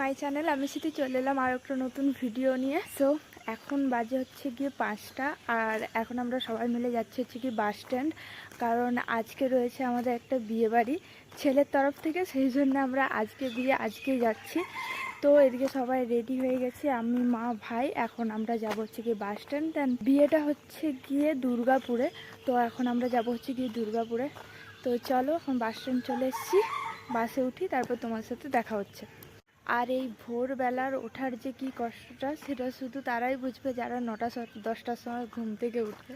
মাই channel আমি সেটি চলে এলাম আর একটা নতুন ভিডিও নিয়ে। সো এখন বাজে হচ্ছে গিয়ে পাঁচটা, আর এখন আমরা সবাই মিলে যাচ্ছি হচ্ছে কি বাস স্ট্যান্ড কারণ আজকে রয়েছে আমাদের একটা বিয়ে বাড়ি ছেলের তরফ থেকে, সেই জন্য আমরা আজকে বিয়ে আজকেই যাচ্ছি। তো এদিকে সবাই রেডি হয়ে গেছে, আমি, মা, ভাই, এখন আমরা যাব হচ্ছে গিয়ে বাস স্ট্যান্ড দেন বিয়েটা হচ্ছে গিয়ে দুর্গাপুরে। তো এখন আমরা যাব হচ্ছে গিয়ে দুর্গাপুরে। তো চলো, এখন বাস স্ট্যান্ড চলে এসেছি বাসে উঠি, তারপর তোমার সাথে দেখা হচ্ছে। আর এই ভোরবেলার ওঠার যে কি কষ্টটা, সেটা শুধু তারাই বুঝবে যারা নটা দশটার সময় ঘুম থেকে উঠবে।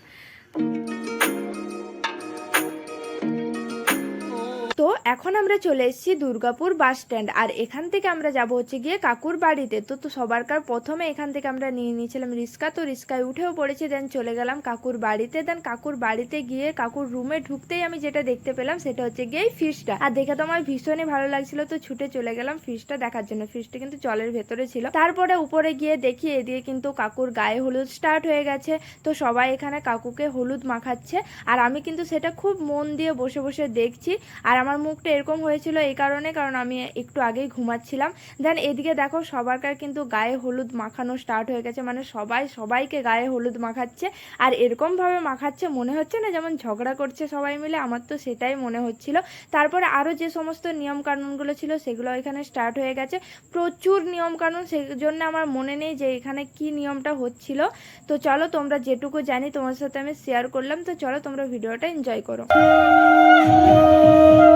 তো এখন আমরা চলে এসেছি দুর্গাপুর বাস স্ট্যান্ড। আর এখান থেকে আমরা যাব হচ্ছে গিয়ে কাকুর বাড়িতে। তো তো সবারকার প্রথমে এখান থেকে আমরা নিয়ে নিয়েছিলাম রিক্সা তো রিক্সায় উঠেও পড়েছি দেন চলে গেলাম কাকুর বাড়িতে। দেন কাকুর বাড়িতে গিয়ে কাকুর রুমে ঢুকতেই আমি যেটা দেখতে পেলাম, সেটা হচ্ছে গিয়ে ফিশটা আর দেখে তো আমার ভীষণই ভালো লাগছিল, তো ছুটে চলে গেলাম ফিশটা দেখার জন্য। ফিশটা কিন্তু জলের ভেতরে ছিল। তারপরে উপরে গিয়ে দেখি এদিকে কিন্তু কাকুর গায়ে হলুদ স্টার্ট হয়ে গেছে। তো সবাই এখানে কাকুকে হলুদ মাখাচ্ছে। আর আমি কিন্তু সেটা খুব মন দিয়ে বসে বসে দেখছি। আর আমার মুখটা এরকম হয়েছিল এই কারণে, কারণ আমি একটু আগেই ঘুমাচ্ছিলাম। দেন এদিকে দেখো, সবারকার কিন্তু গায়ে হলুদ মাখানো স্টার্ট হয়ে গেছে। মানে সবাই, সবাইকে গায়ে হলুদ মাখাচ্ছে। আর এরকমভাবে মাখাচ্ছে মনে হচ্ছে না যেমন ঝগড়া করছে সবাই মিলে, আমার তো সেটাই মনে হচ্ছিল। তারপরে আরও যে সমস্ত নিয়ম কানুনগুলো ছিল, সেগুলো এখানে স্টার্ট হয়ে গেছে। প্রচুর নিয়ম কানুন সেই জন্য আমার মনে নেই যে এখানে কি নিয়মটা হচ্ছিল। তো চলো, তোমরা যেটুকু জানি তোমার সাথে আমি শেয়ার করলাম। তো চলো, তোমরা ভিডিওটা এনজয় করো।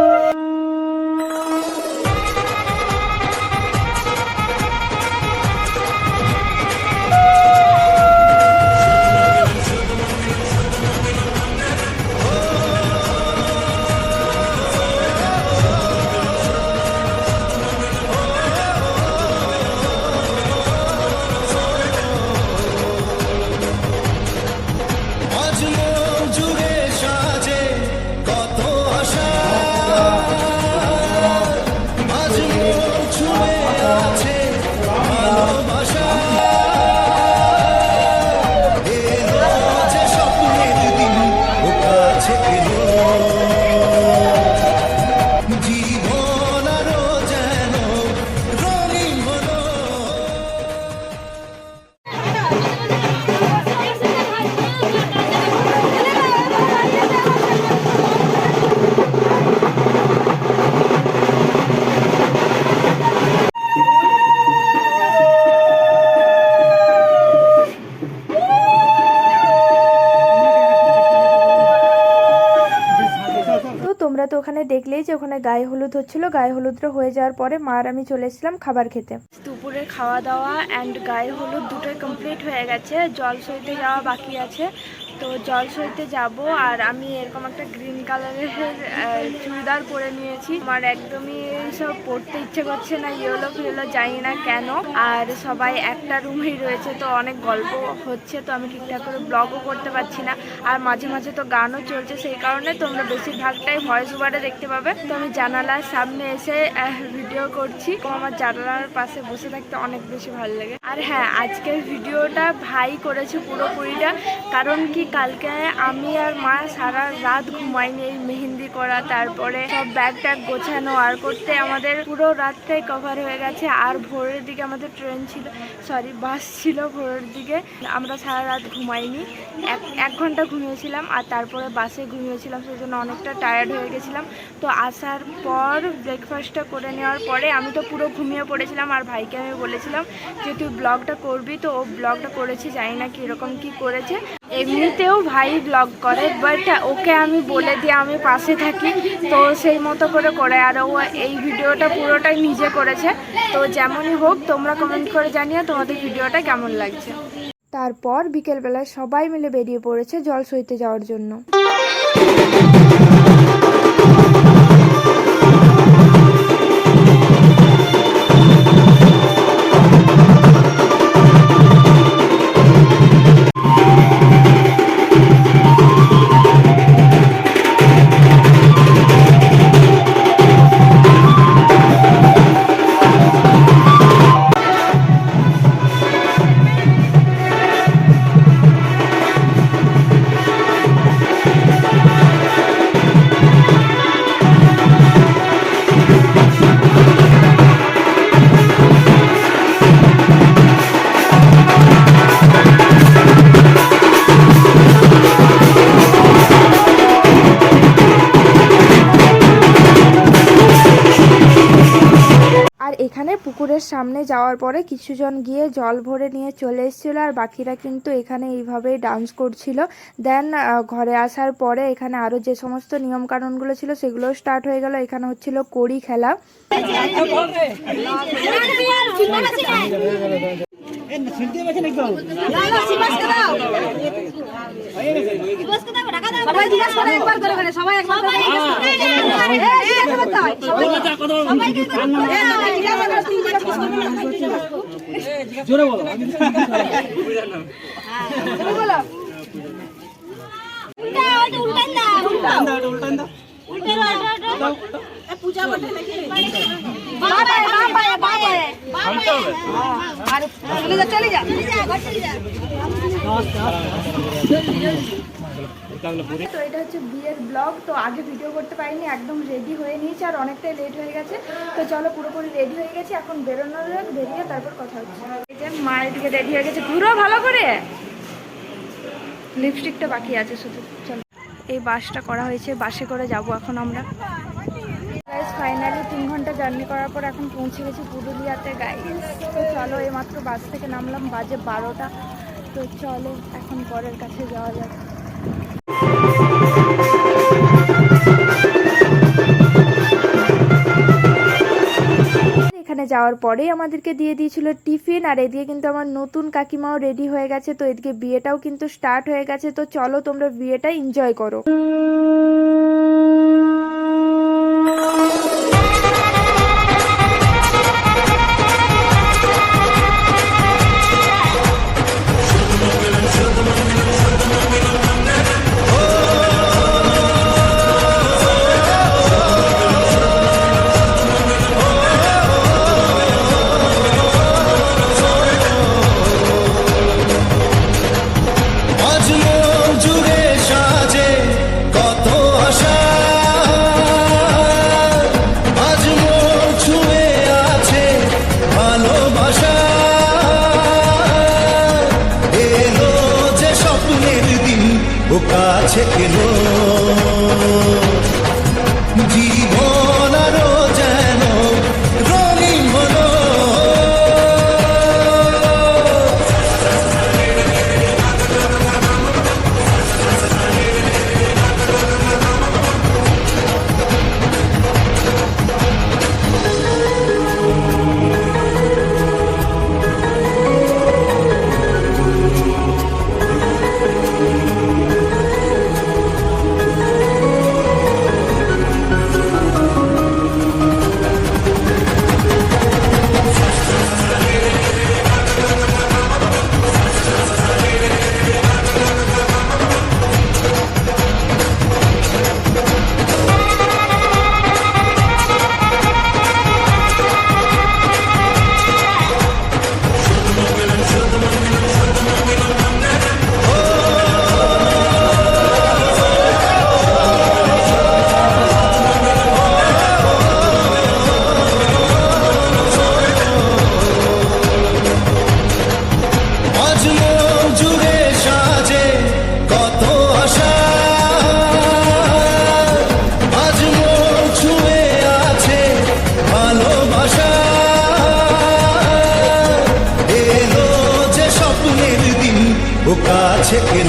Bye. ওখানে দেখলেই যে ওখানে গায়ে হলুদ হচ্ছিল, গায়ে হলুদটা হয়ে যাওয়ার পরে মা আর আমি চলে এসেছিলাম খাবার খেতে। দুপুরে খাওয়া দাওয়া অ্যান্ড গায়ে হলুদ দুটোই কমপ্লিট হয়ে গেছে, জল সইতে যাওয়া বাকি আছে। তো জল সইতে যাব আর আমি এরকম একটা গ্রিন কালারের চুড়িদার পরে নিয়েছি। আমার একদমই সব পরতে ইচ্ছে করছে না ইয়েলো ফিয়েলো জানি না কেন। আর সবাই একটা রুমেই রয়েছে, তো অনেক গল্প হচ্ছে, তো আমি ঠিকঠাক করে ব্লগও করতে পারছি না। আর মাঝে মাঝে তো গানও চলছে, সেই কারণে তোমরা বেশিরভাগটাই ভয়েস ওভারে দেখতে পাবে। তো আমি জানালার সামনে এসে ভিডিও করছি। তো আমার জানালার পাশে বসে থাকতে অনেক বেশি ভালো লাগে। আর হ্যাঁ আজকের ভিডিওটা ভাই করেছে পুরোপুরিটা। কারণ কি কালকে আমি আর মা সারা রাত ঘুমাইনি এই মেহেন্দি করা, তারপরে সব ব্যাগ ট্যাগ গোছানো, আর করতে আমাদের পুরো রাতটাই কভার হয়ে গেছে। আর ভোরের দিকে আমাদের ট্রেন ছিল সরি বাস ছিল ভোরের দিকে। আমরা সারা রাত ঘুমাইনি। এক এক ঘণ্টা ঘুমিয়েছিলাম, আর তারপরে বাসে ঘুমিয়েছিলাম, সেই জন্য অনেকটা টায়ার্ড হয়ে গেছিলাম। তো আসার পর ব্রেকফাস্টটা করে নেওয়ার পরে আমি তো পুরো ঘুমিয়ে পড়েছিলাম, আর ভাইকে আমি বলেছিলাম যে, তুই ব্লগটা করবি? তো ও ব্লগটা করেছে, জানি না কীরকম কী করেছে। এমনিতেও ভাই ব্লগ করে বাট ওকে আমি বলে দিয়ে আমি পাশে থাকি। তো সেই মতো করে করে আর ও এই ভিডিওটা পুরোটাই নিজে করেছে। তো যেমনই হোক, তোমরা কমেন্ট করে জানিও তোমাদের ভিডিওটা কেমন লাগছে। তারপর বিকেলবেলায় সবাই মিলে বেরিয়ে পড়েছে জল সইতে যাওয়ার জন্য। পুকুরের সামনে যাওয়ার পরে কিছুজন গিয়ে জল ভরে নিয়ে চলে এসেছিল আর বাকিরা কিন্তু এখানে এইভাবেই ডান্স করছিল। দেন ঘরে আসার পরে এখানে আরও যে সমস্ত নিয়মকানুনগুলো ছিল সেগুলো স্টার্ট হয়ে গেল। এখানে হচ্ছিল কড়ি খেলা। সবাই একবার করে সবাই একবার জোরে বলো। উল্টান। বাঁ পায়ে, বাঁ পায়ে, বাঁ পায়ে। আর চলে যা, চলে যা। চলে যা। তো এটা হচ্ছে বিয়ের ব্লগ, তো আগে ভিডিও করতে পারিনি, একদম রেডি হয়ে নিয়েছি আর অনেকটাই লেট হয়ে গেছে। তো চলো পুরোপুরি রেডি হয়ে গেছি, এখন বেরোনোর বেরিয়ে তারপর কথা হচ্ছে। এই যে মা এদিকে রেডি হয়ে গেছে পুরো ভালো করে। লিপস্টিকটা বাকি আছে শুধু, চলো। এই বাসটা করা হয়েছে, বাসে করে যাব এখন আমরা। ফাইনালি তিন ঘণ্টা জার্নি করার পর এখন পৌঁছে গেছি পুরুলিয়াতে গাইস তো চলো, এইমাত্র বাস থেকে নামলাম, বাজে বারোটা। তো চলো, এখন পরের কাছে যাওয়া যাক। এখানে যাওয়ার পরেই আমাদেরকে দিয়ে দিয়েছিল টিফিন, আর এদিকে কিন্তু আমার নতুন কাকিমাও রেডি হয়ে গেছে, তো এদিকে বিয়েটাও কিন্তু স্টার্ট হয়ে গেছে, তো চলো তোমরা বিয়েটা এনজয় করো। কাছে এলো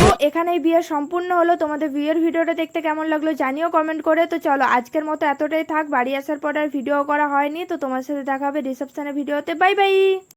তো এখানেই বিয়ে সম্পূর্ণ হলো। তোমাদের বিয়ের ভিডিওটা দেখতে কেমন লাগল জানিও কমেন্ট করে। তো চলো আজকের মতো এতটাই থাক। বাড়ি আসার পর আর ভিডিও করা হয়নি। তো তোমার সাথে দেখা হবে রিসেপশনের ভিডিওতে বাই বাই